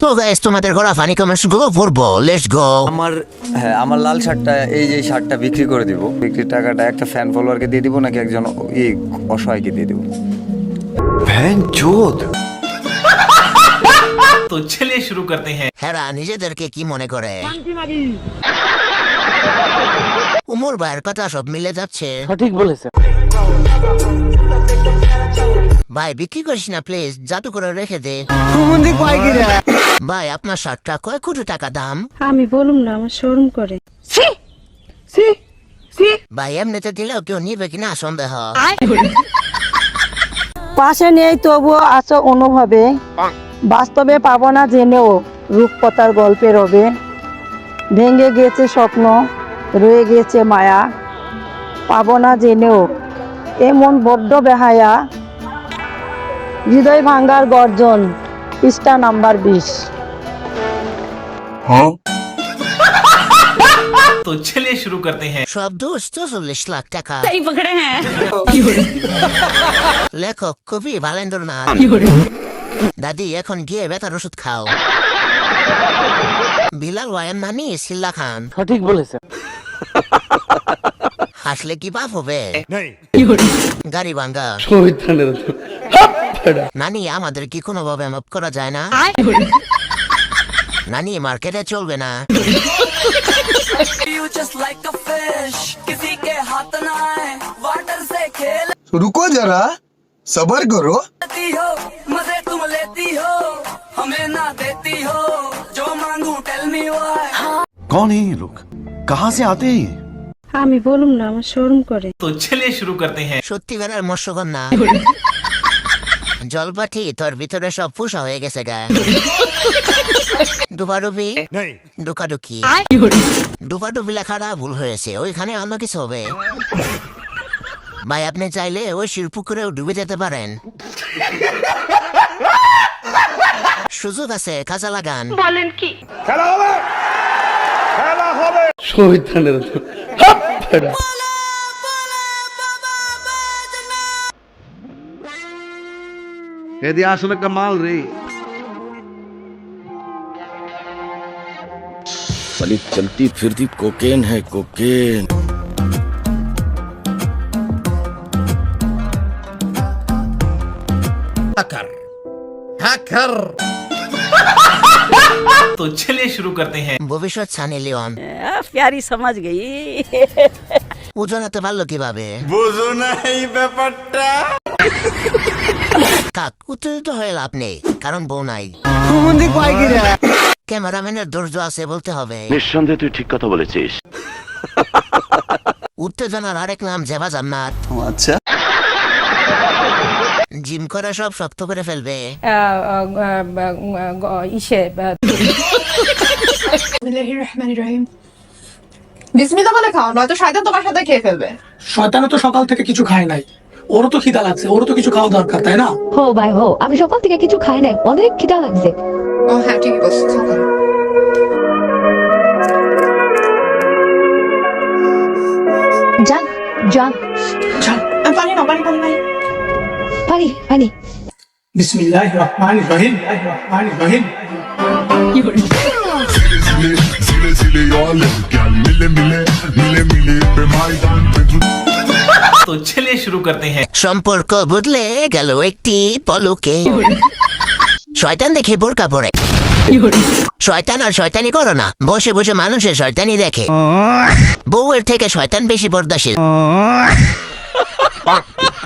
তো গাইস তোমাদের ঘোরা ফানি কমেন্টসগুলো বল লেটস গো আমার হ্যাঁ আমার লাল শার্টটা এই যে শার্টটা বিক্রি করে দিব। বিক্রির টাকাটা একটা ফ্যান ফলোয়ারকে দিয়ে দিব নাকি একজন এই অসহায়কে দিয়ে দিব? ফ্যান চোদ। তো চলিয়ে শুরু করতে হ্যাঁ। হেরা নিজেদেরকে কি মনে করে? উমর ভাইয়ের কথা সব মিলে যাচ্ছে। সঠিক বলেছে ভাই বিক্রি করিস না প্লিজ জাদু করে রেখে দে। ভাই আপনার শার্টটা কয় কোটি টাকা দাম? আমি বলুম না আমার শোরুম করে। ভাই এমনিতে দিলেও কেউ নিবে কিনা? সন্দেহ। পাশে নেই তবুও আছো অনুভবে। বাস্তবে পাবো না জেনেও রূপকথার গল্পে রবে। ভেঙে গেছে স্বপ্ন রয়ে গেছে মায়া। পাবো না জেনেও এমন বড্ড বেহায়া। হৃদয় ভাঙ্গার গর্জন পৃষ্ঠা নাম্বার বিশ तो चलिए शुरू करते हैं সব দোষ চল্লিশ লাখ টাকা লেখক কবি ভালেন্দ্রনাথ দাদি এখন গিয়ে বেতার ওষুধ খাও বিলাল ওয়ান নানি সিল্লা খান সঠিক বলেছে হাসলে কি পাপ হবে গাড়ি ভাঙ্গা নানি আমাদের কি কোনোভাবে মাপ করা যায় না নানি মার্কেটে চলবে না रुको जरा सबर करो कौन है ये लोग कहाँ से आते हैं ये আমি বলুম না আমার শরম করে। তো ছেলে শুরু করতে হ্যাঁ। সত্যি বেলার মৎস্যকর না জলপাঠি তোর ভিতরে সব ফুসা হয়ে গেছে গা। ডুবাডুবি ডুকাডুকি ডুবাডুবি লেখাটা ভুল হয়েছে ওইখানে অন্য কিছু হবে। ভাই আপনি চাইলে ওই শিল্পুকুরেও ডুবে যেতে পারেন। সুযোগ আছে কাজা লাগান। বলেন কি? খেলা হবে! খেলা হবে! টাটা यदि आसन कमाल రే साली चलती फिरती कोकेन है कोकेन। हैकर हैकर तो चलिए शुरू करते हैं ভবিষ্যৎ ছানি লিওন প্যারি সমাজ গেই ওজন এত পারলো কিভাবে বুঝো না এই ব্যাপারটা কাক উত্তেজিত হয়ে লাভ নেই কারণ বউ নাই ক্যামেরাম্যানের ধৈর্য আছে বলতে হবে নিঃসন্দেহে তুই ঠিক কথা বলেছিস উত্তেজনার আরেক নাম জেবা জান্নাত আচ্ছা জিম করে সব শক্ত করে ফেলবে। ইসে বিসমিল্লাহ বলে খাও নয়তো শয়তান তোমার সাথে খেয়ে ফেলবে। শয়তানও তো সকাল থেকে কিছু খায় নাই। ওরও তো খিদা লাগছে ওরও তো কিছু খাওয়া দরকার তাই না? হো ভাই হো আমি সকাল থেকে কিছু খাই নাই অনেক খিদা লাগছে। ও হ্যাঁ ঠিকই বলছো। যান যান। পানি পানি পানি। পানি পানি। বিসমিল্লাহ রহমান রহিম রহমান রহিম Zile zile তো চলে শুরু করতে হ্যাঁ। সম্পর্ক বদলে গেল একটি পলকে। শয়তান দেখে বোরকা পরে। শয়তান আর শয়তানি করো না। বসে বসে মানুষের শয়তানি দেখে। বউয়ের থেকে শয়তান বেশি বরদাশীল।